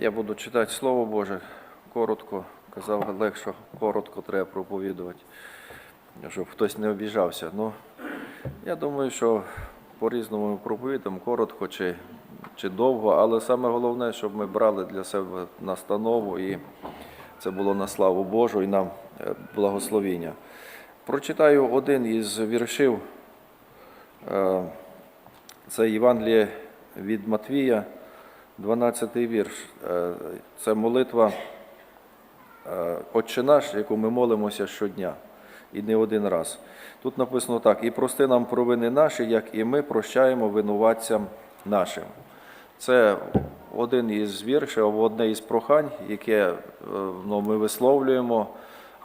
Я буду читати Слово Боже коротко. Казав Олег, що коротко треба проповідувати, щоб хтось не обіжався. Ну, я думаю, що по-різному ми проповідаємо, коротко чи, чи довго, але саме головне, щоб ми брали для себе настанову і це було на славу Божу і нам е, благословіння. Прочитаю один із віршів. Е, Це Євангеліє від Матвія, 12 вірш. Е, Це молитва е, Отче наш, яку ми молимося щодня і не один раз. Тут написано так: і прости нам провини наші, як і ми прощаємо винуватцям нашим. Це один із віршів, або одне із прохань, яке е, ну, ми висловлюємо,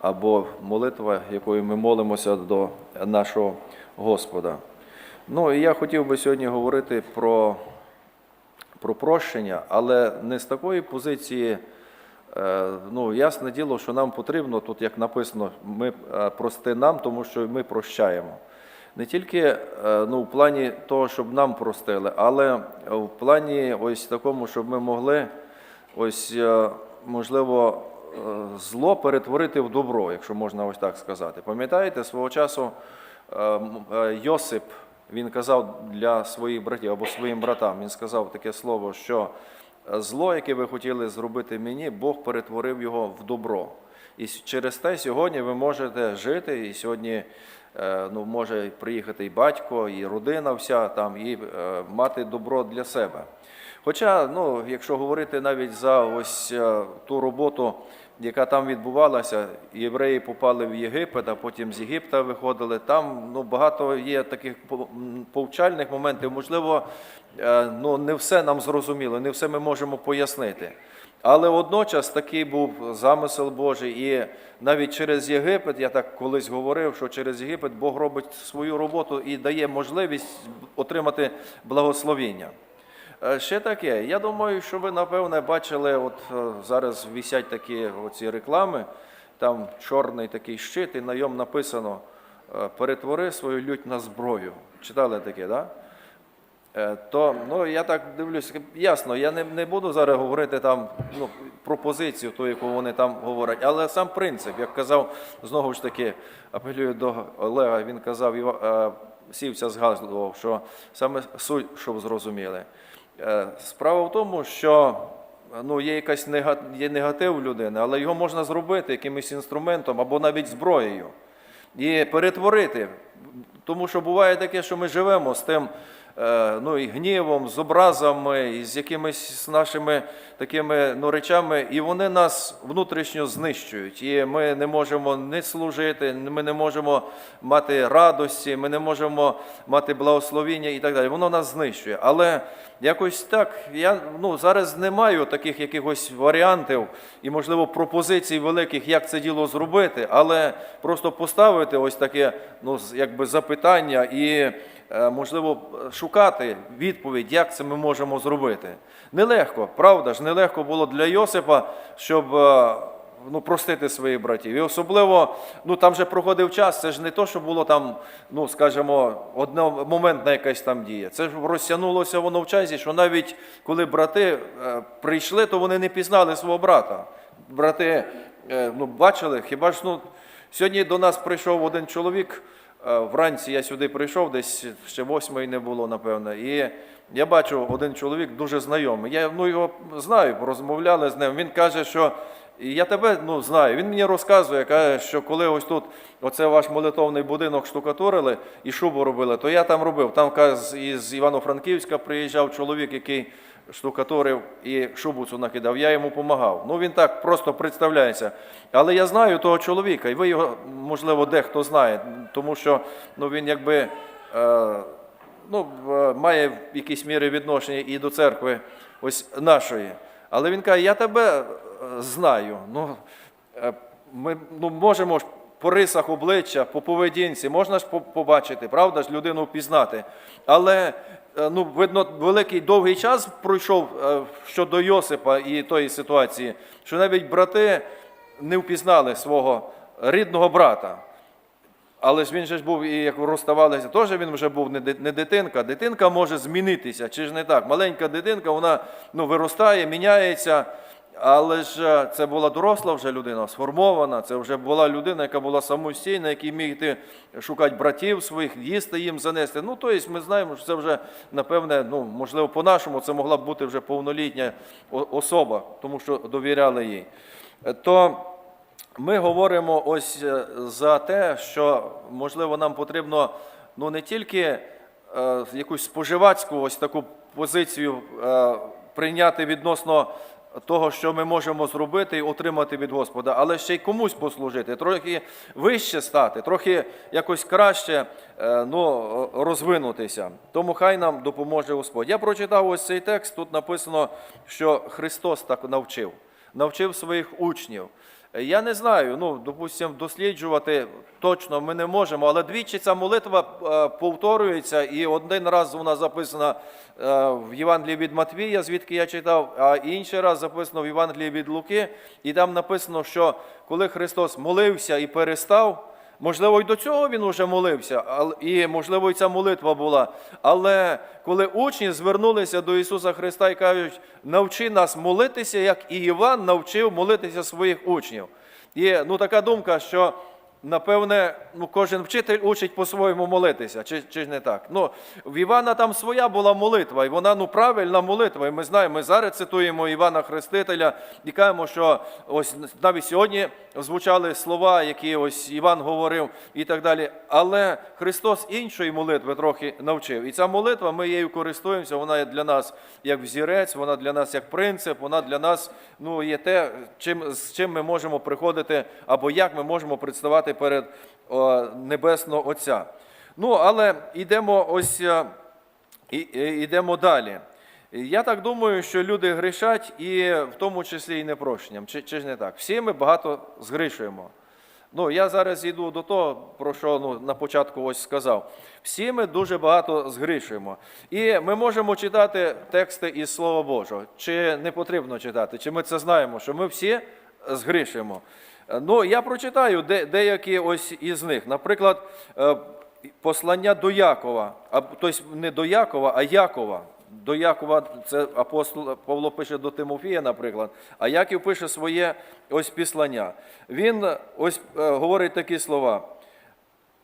або молитва, якою ми молимося до нашого Господа. Ну і я хотів би сьогодні говорити про, про прощення, але не з такої позиції. Е, Ну, ясне діло, що нам потрібно, тут як написано, ми е, прости нам, тому що ми прощаємо. Не тільки е, ну, в плані того, щоб нам простили, але в плані ось такому, щоб ми могли ось, можливо, зло перетворити в добро, якщо можна ось так сказати. Пам'ятаєте, свого часу е, м- е, Йосип, він казав для своїх братів або своїм братам, він сказав таке слово, що зло, яке ви хотіли зробити мені, Бог перетворив його в добро. І через те сьогодні ви можете жити, і сьогодні е, ну, може приїхати і батько, і родина вся там, і е, мати добро для себе. Хоча, ну, якщо говорити навіть за ось е, ту роботу, яка там відбувалася, євреї попали в Єгипет, а потім з Єгипта виходили. Там ну, багато є таких повчальних моментів. Можливо, е, ну, не все нам зрозуміло, не все ми можемо пояснити. Але водночас такий був замисел Божий, і навіть через Єгипет, я так колись говорив, що через Єгипет Бог робить свою роботу і дає можливість отримати благословіння. Е, Ще таке. Я думаю, що ви напевне бачили, от е, зараз висять такі оці реклами, там чорний такий щит, і на ньому написано е, перетвори свою лють на зброю. Читали таке, так? Да? То ну я так дивлюсь, ясно, я не, не буду зараз говорити там ну, про позицію, ту, яку вони там говорять, але сам принцип, як казав, знову ж таки, апелюю до Олега, він казав, сівся згадував, що саме суть, щоб зрозуміли. Е, Справа в тому, що ну, є якась негатив людини, але його можна зробити якимось інструментом або навіть зброєю і перетворити. Тому що буває таке, що ми живемо з тим ну, і гнівом, з образами, і з якимись нашими такими ну, речами, і вони нас внутрішньо знищують. І ми не можемо не служити, ми не можемо мати радості, ми не можемо мати благословіння і так далі. Воно нас знищує. Але якось так, я ну, зараз не маю таких якихось варіантів і, можливо, пропозицій великих, як це діло зробити, але просто поставити ось таке ну, якби запитання і, е, можливо, шукати відповідь, як це ми можемо зробити. Нелегко, правда ж, нелегко було для Йосипа, щоб. е, ну, простити своїх братів. І особливо, ну там же проходив час, це ж не то, що було там, ну, скажімо, одномоментна якась там дія. Це ж розтягнулося воно в часі, що навіть коли брати е, прийшли, то вони не пізнали свого брата. Брати е, ну, бачили, хіба ж ну, сьогодні до нас прийшов один чоловік. Е, Вранці я сюди прийшов, десь ще восьмої не було, напевно. І я бачу один чоловік дуже знайомий. Я ну, його знаю, розмовляли з ним. Він каже, що я тебе ну, знаю. Він мені розказує, каже, що коли ось тут оце ваш молитовний будинок штукатурили і шубу робили, то я там робив. Там каже, із Івано-Франківська приїжджав чоловік, який штукатурив і шубу цю накидав. Я йому допомагав. Ну він так просто представляється. Але я знаю того чоловіка, і ви його, можливо, дехто знає, тому що ну, він якби. Е, ну, має в якійсь мірі відношення і до церкви ось нашої. Але він каже, я тебе е, знаю. Ну, е, ми ну, можемо ж по рисах обличчя, по поведінці, можна ж побачити, правда ж, людину впізнати. Але ну, видно, великий довгий час пройшов е, щодо Йосипа і тої ситуації, що навіть брати не впізнали свого рідного брата. Але ж він же ж був, і як розставалися, теж він вже був не дитинка. Дитинка може змінитися, чи ж не так? Маленька дитинка, вона ну, виростає, міняється. Але ж е, це була доросла вже людина, сформована. Це вже була людина, яка була самостійна, який міг йти шукати братів своїх, їсти їм занести. Ну, тобто ми знаємо, що це вже, напевне, ну, можливо, по-нашому це могла б бути вже повнолітня особа, тому що довіряли їй. Е, То ми говоримо ось е, за те, що можливо нам потрібно ну не тільки е, якусь споживацьку ось таку позицію е, прийняти відносно того, що ми можемо зробити і отримати від Господа, але ще й комусь послужити, трохи вище стати, трохи якось краще е, ну, розвинутися. Тому хай нам допоможе Господь. Я прочитав ось цей текст. Тут написано, що Христос так навчив, навчив своїх учнів. Я не знаю, ну, допустимо, досліджувати точно ми не можемо, але двічі ця молитва е, повторюється, і один раз вона записана е, в Євангелії від Матвія, звідки я читав, а інший раз записано в Євангелії від Луки, і там написано, що коли Христос молився і перестав, Можливо, і до цього він уже молився, і можливо, і ця молитва була. Але коли учні звернулися до Ісуса Христа і кажуть, навчи нас молитися, як і Іван навчив молитися своїх учнів. Є ну, така думка, що напевне ну, кожен вчитель учить по-своєму молитися, чи, чи ж не так? Ну, в Івана там своя була молитва, і вона ну, правильна молитва. І ми знаємо, ми зараз цитуємо Івана Хрестителя і кажемо, що ось навіть сьогодні звучали слова, які ось Іван говорив і так далі. Але Христос іншої молитви трохи навчив. І ця молитва, ми її користуємося, вона є для нас як взірець, вона для нас як принцип, вона для нас ну, є те, чим, з чим ми можемо приходити, або як ми можемо представати перед Небесного Отця. Ну, але йдемо ось е, йдемо далі. Я так думаю, що люди грішать і в тому числі і непрощенням. Чи, чи ж не так? Всі ми багато згрішуємо. Ну, я зараз йду до того, про що ну, на початку ось сказав. Всі ми дуже багато згрішуємо. І ми можемо читати тексти із Слова Божого. Чи не потрібно читати, чи ми це знаємо, що ми всі згрішуємо. Е, Ну, я прочитаю де, деякі ось із них. Наприклад, е, послання до Якова, тобто не до Якова, а Якова. До Якова це апостол Павло пише до Тимофія, наприклад, а Яків пише своє ось післання. Він ось е, говорить такі слова.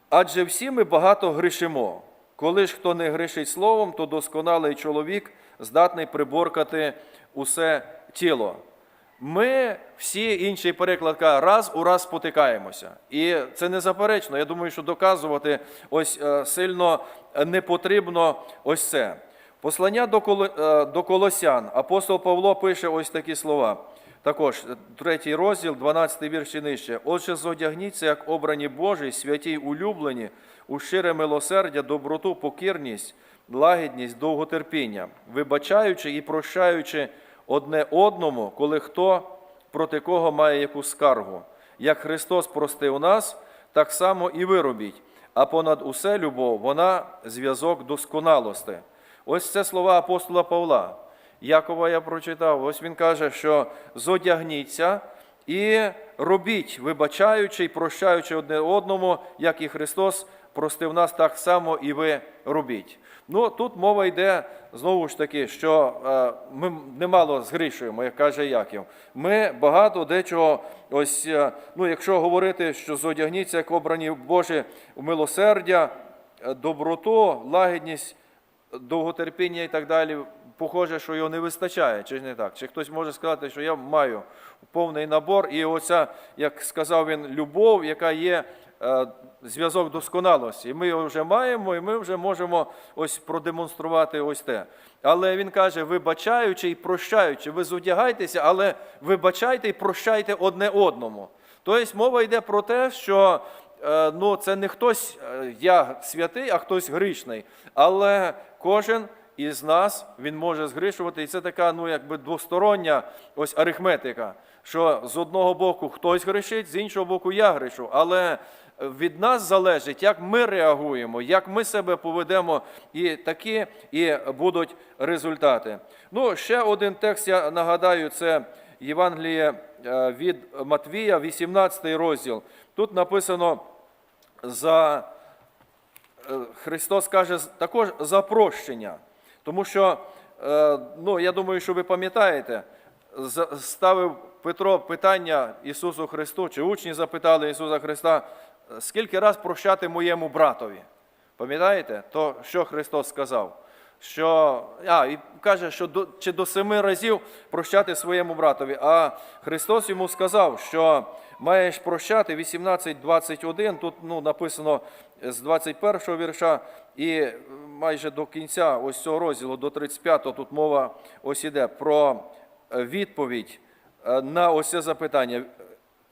Адже всі ми багато грішимо. Коли ж хто не грішить словом, то досконалий чоловік здатний приборкати усе тіло. Ми всі інший переклад каже, раз у раз спотикаємося. І це не заперечно. Я думаю, що доказувати ось е, сильно не потрібно ось це. Послання е, до Колосян. Апостол Павло пише ось такі слова. Також е, третій розділ, 12 вірш і нижче. Отже, зодягніться, як обрані Божі, святі й улюблені, у щире милосердя, доброту, покірність, лагідність, довготерпіння, вибачаючи і прощаючи одне одному, коли хто проти кого має яку скаргу. Як Христос простив нас, так само і ви робіть. А понад усе любов, вона зв'язок досконалости. Ось це слова апостола Павла. Якова я прочитав. Ось він каже, що зодягніться і робіть, вибачаючи і прощаючи одне одному, як і Христос простив нас, так само і ви робіть. Ну тут мова йде знову ж таки, що е, ми немало згрішуємо, як каже Яків. Ми багато дечого, ось, е, ну якщо говорити, що зодягніться, як обрані Божі милосердя, е, доброту, лагідність, довготерпіння і так далі, похоже, що його не вистачає, чи ж не так? Чи хтось може сказати, що я маю повний набор, і оця, як сказав він, любов, яка є зв'язок досконалості. Ми його вже маємо, і ми вже можемо ось продемонструвати ось те. Але він каже, вибачаючи і прощаючи, ви зодягайтеся, але вибачайте і прощайте одне одному. Тобто мова йде про те, що е, ну, це не хтось, е, я святий, а хтось грішний. Але кожен із нас він може згрішувати. І це така, ну, якби двостороння ось арифметика, що з одного боку хтось грішить, з іншого боку я грішу. Але від нас залежить, як ми реагуємо, як ми себе поведемо, і такі і будуть результати. Ну, ще один текст, я нагадаю, це Євангеліє е, від Матвія, 18 розділ. Тут написано за е, Христос каже також за прощення. Тому що, е, ну, я думаю, що ви пам'ятаєте, ставив Петро питання Ісусу Христу, чи учні запитали Ісуса Христа, скільки раз прощати моєму братові? Пам'ятаєте? То що Христос сказав? Що, а, і каже, що до, чи до семи разів прощати своєму братові. А Христос йому сказав, що маєш прощати 18-21, тут ну, написано з 21 вірша, і майже до кінця ось цього розділу, до 35-го, тут мова ось іде про відповідь е, на ось це запитання.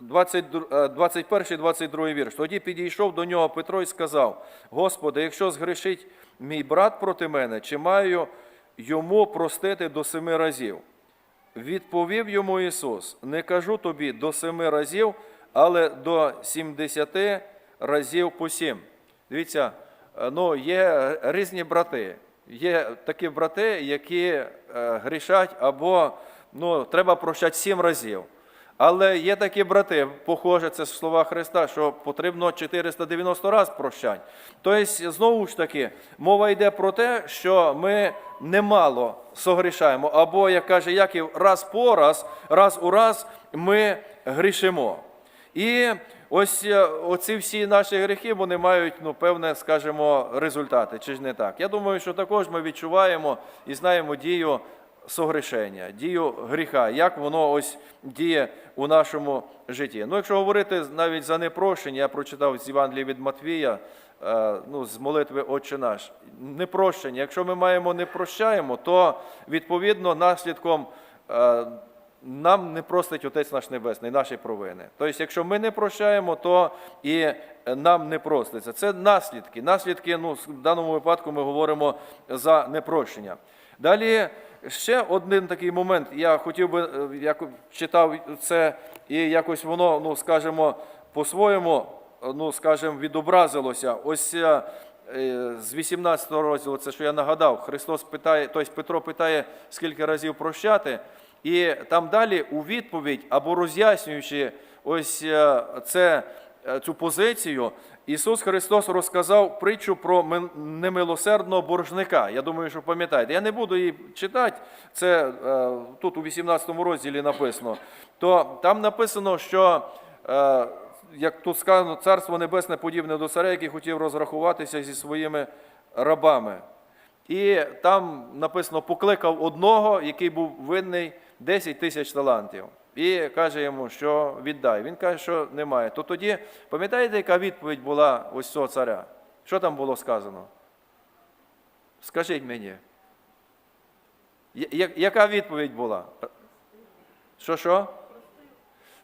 21-22 вірш. Тоді підійшов до нього Петро і сказав: Господи, якщо згрішить мій брат проти мене, чи маю йому простити до семи разів? Відповів йому Ісус: Не кажу тобі до семи разів, але до сімдесяти разів по сім. Дивіться, е, ну, є різні брати. Є такі брати, які е, грішать або ну, треба прощати сім разів. Але є такі брати, похоже, це слова Христа, що потрібно 490 разів прощати. Тобто, знову ж таки, мова йде про те, що ми немало согрішаємо, або, як каже Яків, раз по раз, раз у раз ми грішимо. І ось е, оці всі наші гріхи, вони мають, ну, певне, скажімо, результати, чи ж не так? Я думаю, що також ми відчуваємо і знаємо дію согрішення, дію гріха, як воно ось діє у нашому житті. Ну, якщо говорити навіть за непрощення, я прочитав з Євангелія від Матвія, е, ну, з молитви Отче наш. Непрощення. Якщо ми маємо не прощаємо, то відповідно наслідком. е, нам не простить Отець наш Небесний, наші провини. Тобто, якщо ми не прощаємо, то і нам не проститься. Це наслідки. Наслідки, ну, в даному випадку ми говоримо за непрощення. Далі ще один такий момент. Я хотів би, е, як читав це, і якось воно, ну, скажімо, по-своєму, е, ну, скажімо, відобразилося. Ось е, з 18 розділу, це що я нагадав, Христос питає, тобто Петро питає, скільки разів прощати. І там далі у відповідь або роз'яснюючи ось це, цю позицію, Ісус Христос розказав притчу про немилосердного боржника. Я думаю, що пам'ятаєте. Я не буду її читати, це е, тут у 18 розділі написано. То там написано, що. е, як тут сказано, царство небесне подібне до царя, який хотів розрахуватися зі своїми рабами. І там написано, покликав одного, який був винний 10 тисяч талантів. І каже йому, що віддай. Він каже, що немає. То тоді, пам'ятаєте, яка відповідь була ось цього царя? Що там було сказано? Скажіть мені. Яка відповідь була? Що що?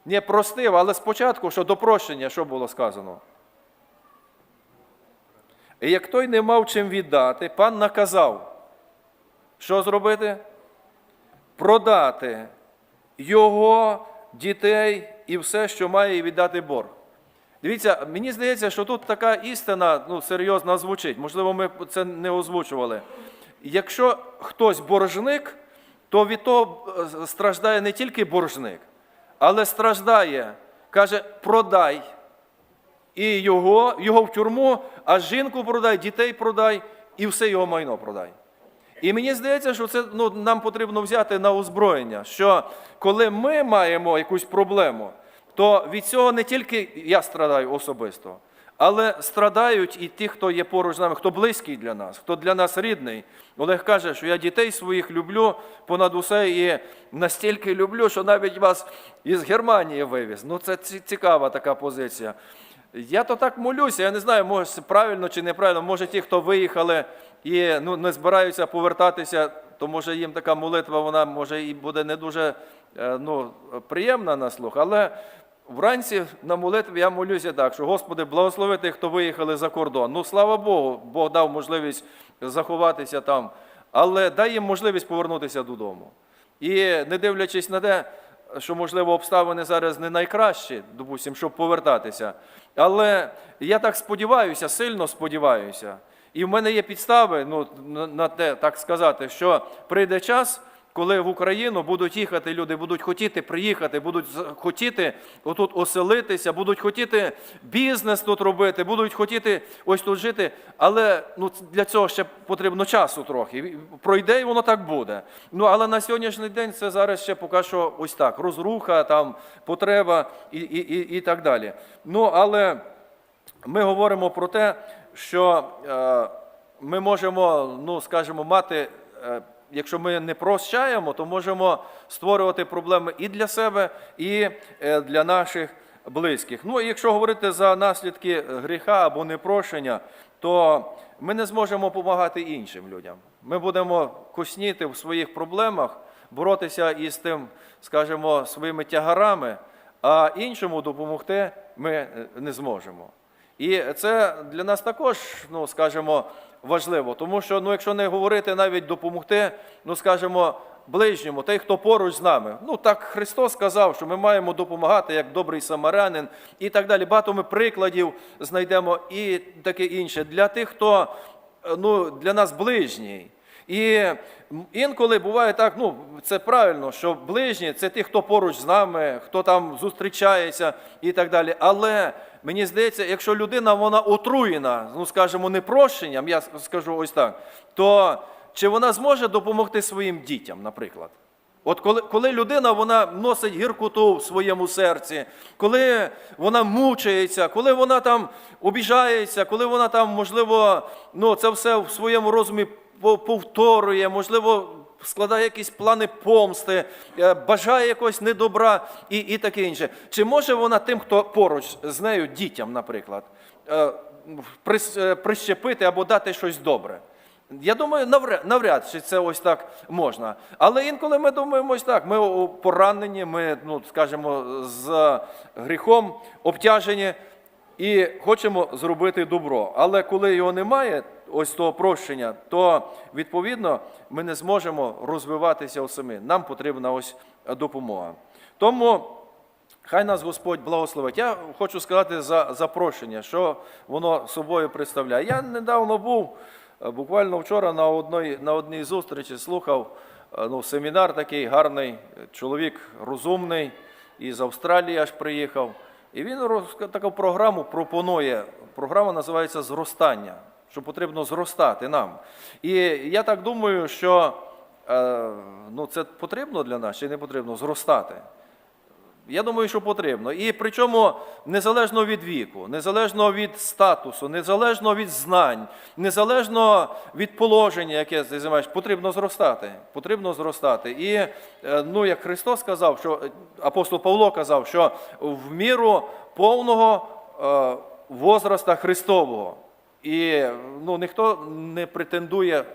Не простив, але спочатку, що до прощення, що було сказано? І як той не мав чим віддати, пан наказав, що зробити? Продати його дітей і все, що має, віддати борг. Дивіться, мені здається, що тут така істина ну, серйозна звучить. Можливо, ми це не озвучували. Якщо хтось боржник, то від того е, страждає не тільки боржник, але страждає, каже, продай і його, його в тюрму, а жінку продай, дітей продай і все його майно продай. І мені здається, що це ну, нам потрібно взяти на озброєння, що коли ми маємо якусь проблему, то від цього не тільки я страдаю особисто, але страдають і ті, хто є поруч з нами, хто близький для нас, хто для нас рідний. Олег каже, що я дітей своїх люблю понад усе і настільки люблю, що навіть вас із Германії вивіз. Ну, це цікава така позиція. Я то так молюся, я не знаю, може правильно чи неправильно. Може ті, хто виїхали і ну, не збираються повертатися, то може їм така молитва, вона може і буде не дуже е, ну, приємна на слух. Але вранці на молитві я молюся так, що Господи, благослови тих, хто виїхали за кордон. Ну, слава Богу, Бог дав можливість заховатися там, але дай їм можливість повернутися додому. І не дивлячись на те, що, можливо, обставини зараз не найкращі, допустимо, щоб повертатися. Але я так сподіваюся, сильно сподіваюся. І в мене є підстави ну, на- те, так сказати, що прийде час, коли в Україну будуть їхати люди, будуть хотіти приїхати, будуть хотіти отут оселитися, будуть хотіти бізнес тут робити, будуть хотіти ось тут жити. Але ну, для цього ще потрібно часу трохи. Пройде і воно так буде. Ну але на сьогоднішній день це зараз ще поки що ось так: розруха, там потреба і, і, і, і так далі. Ну але ми говоримо про те, що е, ми можемо, ну скажімо, мати, е, якщо ми не прощаємо, то можемо створювати проблеми і для себе, і е, для наших близьких. Ну і якщо говорити за наслідки гріха або непрощення, то ми не зможемо допомагати іншим людям. Ми будемо косніти в своїх проблемах, боротися із тим, скажімо, своїми тягарами, а іншому допомогти ми не зможемо. І це для нас також, ну скажімо, важливо, тому що ну, якщо не говорити навіть допомогти, ну скажімо, ближньому, той, хто поруч з нами. Ну так Христос сказав, що ми маємо допомагати як добрий самарянин і так далі. Багато ми прикладів знайдемо і таке інше для тих, хто е, ну, для нас ближній. І інколи буває так, ну це правильно, що ближні це ті, хто поруч з нами, хто там зустрічається і так далі. Але мені здається, якщо людина вона отруєна, ну скажімо, непрощенням, я скажу ось так, то чи вона зможе допомогти своїм дітям, наприклад? От коли, коли людина вона носить гіркоту в своєму серці, коли вона мучається, коли вона там обіжається, коли вона там, можливо, ну, це все в своєму розумі повторює, можливо, складає якісь плани помсти, е, бажає якогось недобра і, і таке інше. Чи може вона тим, хто поруч з нею, дітям, наприклад, е, е, прищепити або дати щось добре? Я думаю, навряд, чи це ось так можна. Але інколи ми думаємо ось так: ми поранені, ми, ну, скажімо, з гріхом обтяжені і хочемо зробити добро. Але коли його немає, ось того прощення, то відповідно ми не зможемо розвиватися самі. Нам потрібна ось допомога. Тому. Хай нас Господь благословить. Я хочу сказати за запрошення, що воно собою представляє. Я недавно був, е, буквально вчора на одній, на одній зустрічі слухав е, ну, семінар такий гарний, е, чоловік розумний, із Австралії аж приїхав. І він роз- таку програму пропонує. Програма називається Зростання, що потрібно зростати нам. І я так думаю, що е, ну, це потрібно для нас чи не потрібно зростати. Я думаю, що потрібно. І причому незалежно від віку, незалежно від статусу, незалежно від знань, незалежно від положення, яке ти займаєш, потрібно зростати. Потрібно зростати. І е, ну, як Христос сказав, що апостол Павло казав, що в міру повного е, возраста Христового. І ну, ніхто не претендує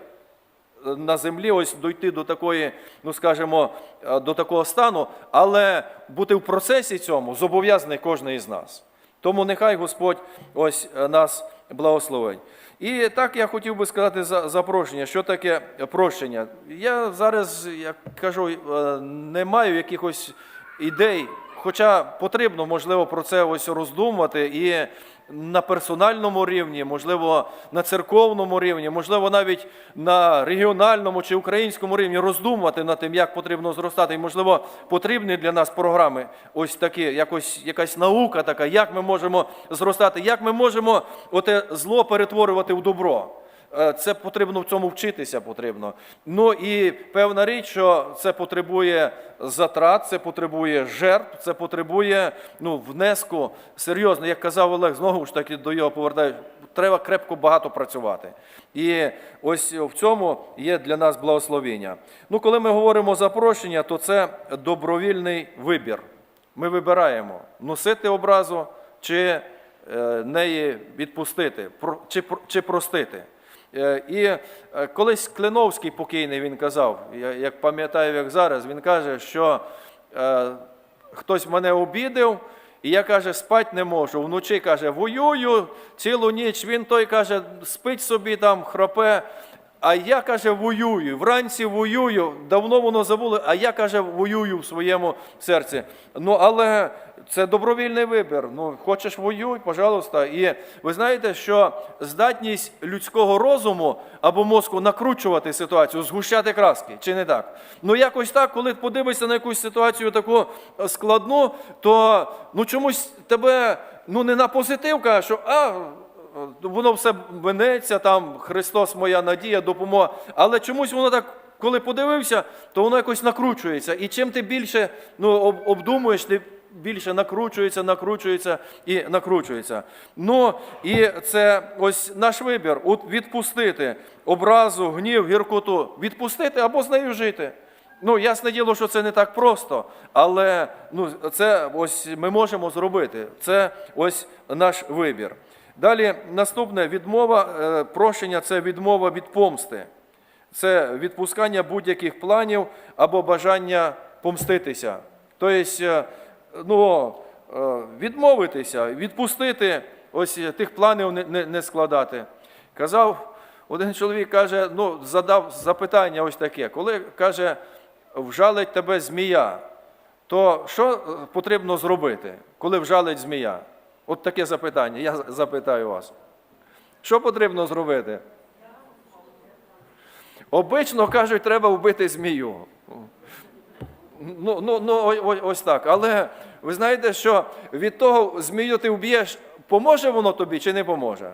на землі ось дойти до такої, ну скажімо, е, до такого стану, але бути в процесі цьому зобов'язаний кожен із нас. Тому нехай Господь ось е, нас благословить. І так я хотів би сказати за запрошення, що таке прощення. Я зараз, як кажу, е, не маю якихось ідей, хоча потрібно, можливо, про це ось роздумувати і на персональному рівні, можливо, на церковному рівні, можливо, навіть на регіональному чи українському рівні роздумувати над тим, як потрібно зростати. І, можливо, потрібні для нас програми ось такі, якось якась наука така, як ми можемо зростати, як ми можемо оте зло перетворювати в добро. Е, Це потрібно в цьому вчитися потрібно. Ну і певна річ, що це потребує затрат, це потребує жертв, це потребує ну, внеску серйозно. Як казав Олег, знову ж таки до його повертаю, треба крепко багато працювати. І ось в цьому є для нас благословення. Ну, коли ми говоримо за прощення, то це добровільний вибір. Ми вибираємо носити образу чи е, неї відпустити, чи, чи простити. Е, І е, колись Клиновський покійний він казав, я як пам'ятаю, як зараз, він каже, що е, хтось мене обідав, і я каже, спать не можу. Вночі каже, воюю цілу ніч. Він той каже, спить собі там, хропе. а я каже, воюю. Вранці воюю, давно воно забули, а я каже, воюю в своєму серці. Ну, але це добровільний вибір. Ну, хочеш воюй, пожалуйста. І ви знаєте, що здатність людського розуму або мозку накручувати ситуацію, згущати краски, чи не так? Ну, якось так, коли подивишся на якусь ситуацію таку е, складну, то ну чомусь тебе ну не на позитив каже, що а. Воно все минеться, там Христос моя надія, допомога. Але чомусь воно так, коли подивився, то воно якось накручується. І чим ти більше ну, об- обдумуєш, ти більше накручується, накручується і накручується. Ну і це ось наш вибір відпустити образу, гнів, гіркоту, відпустити або з нею жити. Ну, ясне діло, що це не так просто, але ну, це ось ми можемо зробити. Це ось наш вибір. Далі наступне відмова, е, прощення це відмова від помсти. Це відпускання будь-яких планів або бажання помститися. Тобто, е, ну, е, відмовитися, відпустити, ось е, тих планів не, не, не складати. Казав, один чоловік каже, ну, задав запитання ось таке, коли каже, вжалить тебе змія, то що е, потрібно зробити, коли вжалить змія? От таке запитання, я запитаю вас. Що потрібно зробити? Обично кажуть, треба вбити змію. Ну, ну, ну ось так. Але ви знаєте, що від того змію ти вб'єш, поможе воно тобі чи не поможе?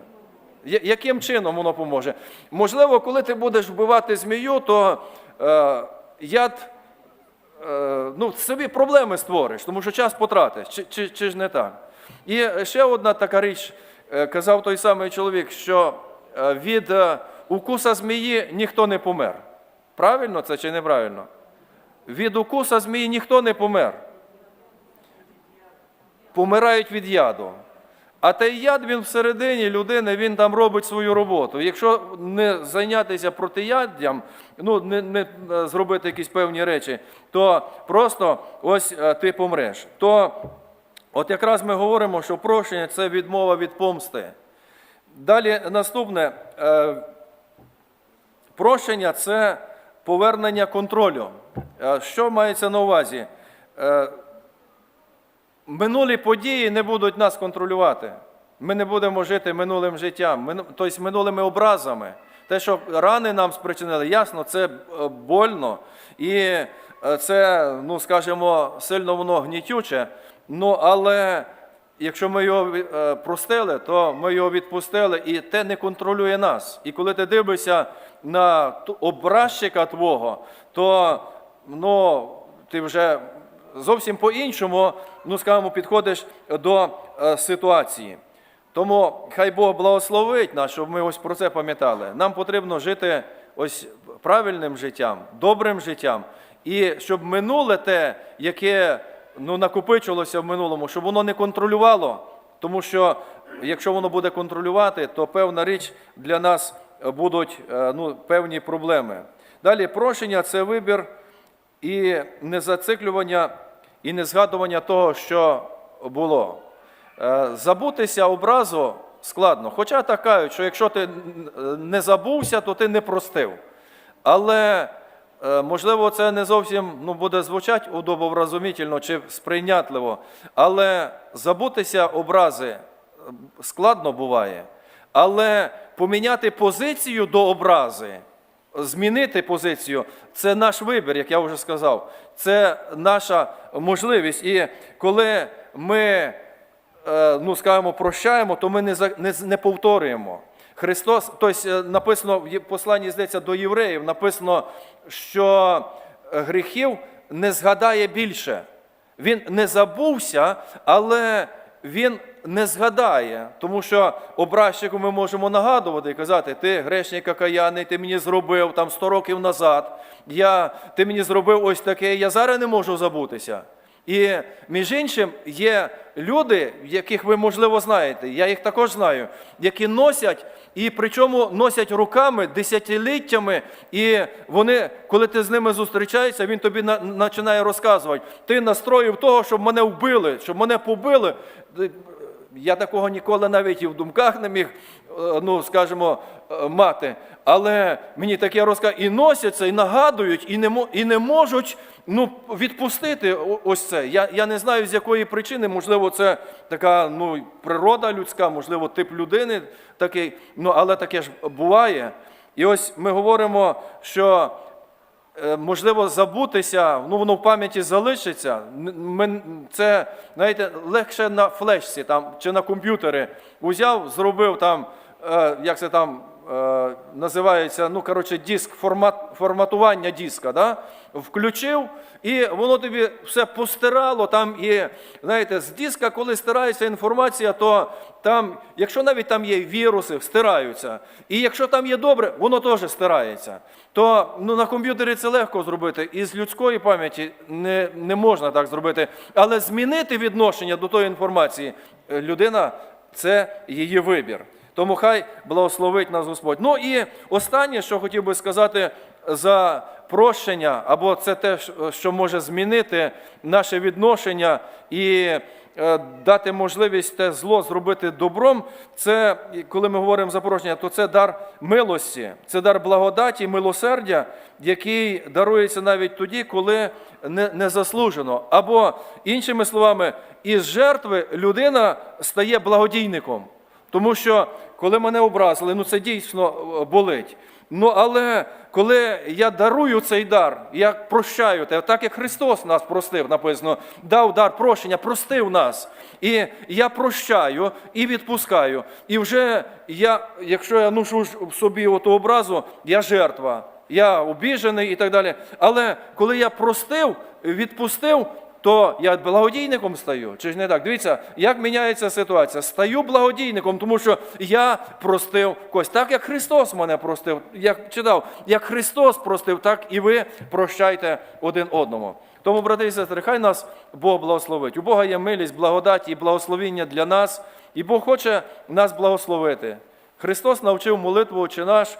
Яким чином воно поможе? Можливо, коли ти будеш вбивати змію, то е, яд е, ну, собі проблеми створиш, тому що час потратиш, чи, чи, чи ж не так? І ще одна така річ, е, казав той самий чоловік, що е, від е, укуса змії ніхто не помер. Правильно це чи неправильно? Від укуса змії ніхто не помер. Помирають від яду. А той яд він всередині людини, він там робить свою роботу. Якщо не зайнятися протияддям, ну не, не е, зробити якісь певні речі, то просто ось е, ти помреш. То от якраз ми говоримо, що прощення це відмова від помсти. Далі наступне. е, Прощення це повернення контролю. Що мається на увазі? Е, Минулі події не будуть нас контролювати. Ми не будемо жити минулим життям, тобто минулими образами. Те, що рани нам спричинили, ясно, це е, больно. І е, це, ну скажімо, сильно воно гнітюче. Ну, але якщо ми його е, простили, то ми його відпустили, і те не контролює нас. І коли ти дивишся на образчика твого, то ну, ти вже зовсім по-іншому, ну скажімо, підходиш до е, ситуації. Тому хай Бог благословить нас, щоб ми ось про це пам'ятали. Нам потрібно жити ось правильним життям, добрим життям, і щоб минуле те, яке ну, накопичилося в минулому, щоб воно не контролювало. Тому що якщо воно буде контролювати, то певна річ для нас будуть е, ну, певні проблеми. Далі прощення це вибір і не зациклювання, і не згадування того, що було. Е, Забутися образу складно. Хоча так кажуть, що якщо ти не забувся, то ти не простив. Але е, можливо, це не зовсім ну, буде звучати удобовразумітельно чи сприйнятливо. Але забутися образи е, складно буває. Але поміняти позицію до образи, змінити позицію це наш вибір, як я вже сказав. Це наша можливість. І коли ми е, ну, скажімо, прощаємо, то ми не повторюємо. Христос, тобто написано в посланні, здається, до євреїв, написано, що е, гріхів не згадає більше. Він не забувся, але він не згадає, тому що образчику ми можемо нагадувати і казати, ти грешник окаянний, ти мені зробив там 100 років назад, я, ти мені зробив ось таке, я зараз не можу забутися. І між іншим є люди, яких ви, можливо, знаєте, я їх також знаю, які носять, і причому носять руками, десятиліттями, і вони, коли ти з ними зустрічаєшся, він тобі починає розказувати, ти настроїв того, щоб мене вбили, щоб мене побили. я такого ніколи навіть і в думках не міг, е, ну скажімо, е, мати. Але мені таке розказують, і носяться, і нагадують, і не, і не можуть ну, відпустити ось це. Я, я не знаю, з якої причини, можливо, це така ну, природа людська, можливо, тип людини такий, ну, але таке ж буває. І ось ми говоримо, що е, можливо забутися, ну воно в пам'яті залишиться. Ми- Це, знаєте, легше на флешці там, чи на комп'ютері узяв, зробив там, е, як це там називається, ну, коротше, диск, формат, форматування диска, да? включив, і воно тобі все постирало там і, знаєте, з диска, коли стирається інформація, то там, якщо навіть там є віруси, стираються. І якщо там є добре, воно теж стирається. То ну, на комп'ютері це легко зробити. І з людської пам'яті не, не можна так зробити. Але змінити відношення до тої інформації е, людина це її вибір. Тому хай благословить нас Господь. Ну і останнє, що хотів би сказати за прощення, або це те, що може змінити наше відношення і е, дати можливість те зло зробити добром. Це коли ми говоримо за прощення, то це дар милості, це дар благодаті, милосердя, який дарується навіть тоді, коли не, заслужено. Або іншими словами, із жертви людина стає благодійником. Тому що коли мене образили, ну це дійсно е, болить. Ну але коли я дарую цей дар, я прощаю те, так як Христос нас простив, написано, дав дар прощення, простив нас. І я прощаю і відпускаю. І вже я, якщо я ношу в собі оту образу, я жертва, я обіжений і так далі. Але коли я простив, відпустив, то я благодійником стаю. Чи ж не так? Дивіться, як міняється ситуація. Стаю благодійником, тому що я простив когось. Так як Христос мене простив, як читав, як Христос простив, так і ви прощайте один одному. Тому, брати і сестри, хай нас Бог благословить. У Бога є милість, благодать і благословіння для нас, і Бог хоче нас благословити. Христос навчив молитву чи наш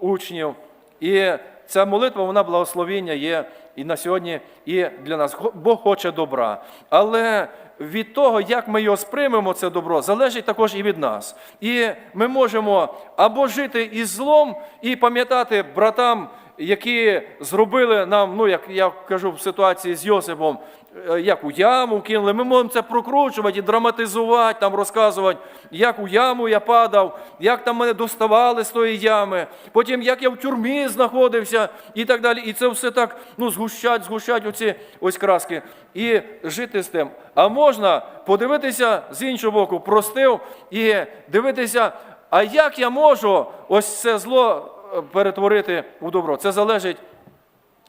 учнів. І ця молитва, вона благословіння є і на сьогодні, і для нас. Бог хоче добра. Але від того, як ми його сприймемо, це добро, залежить також і від нас. І ми можемо або жити із злом і пам'ятати братам, які зробили нам, ну як я кажу в ситуації з Йосипом, е, як у яму кинули. Ми можемо це прокручувати і драматизувати, там розказувати, як у яму я падав, як там мене доставали з тої ями, потім як я в тюрмі знаходився і так далі. І це все так ну, згущать, згущать оці ось краски і жити з тим. А можна подивитися з іншого боку, простив і дивитися, а як я можу ось це зло перетворити у добро. Це залежить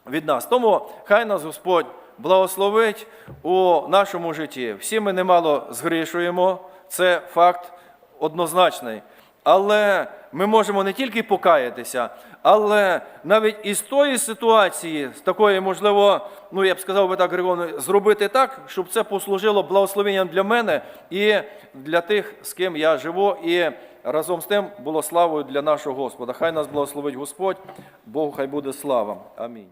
від нас. Тому хай нас Господь благословить у нашому житті. Всі ми немало згрішуємо, це факт однозначний. Але ми можемо не тільки покаятися, але навіть із тої ситуації, з такої, можливо, ну я б сказав би так, Григорій, зробити так, щоб це послужило благословенням для мене і для тих, з ким я живу, і разом з тим було славою для нашого Господа. Хай нас благословить Господь, Богу хай буде слава. Амінь.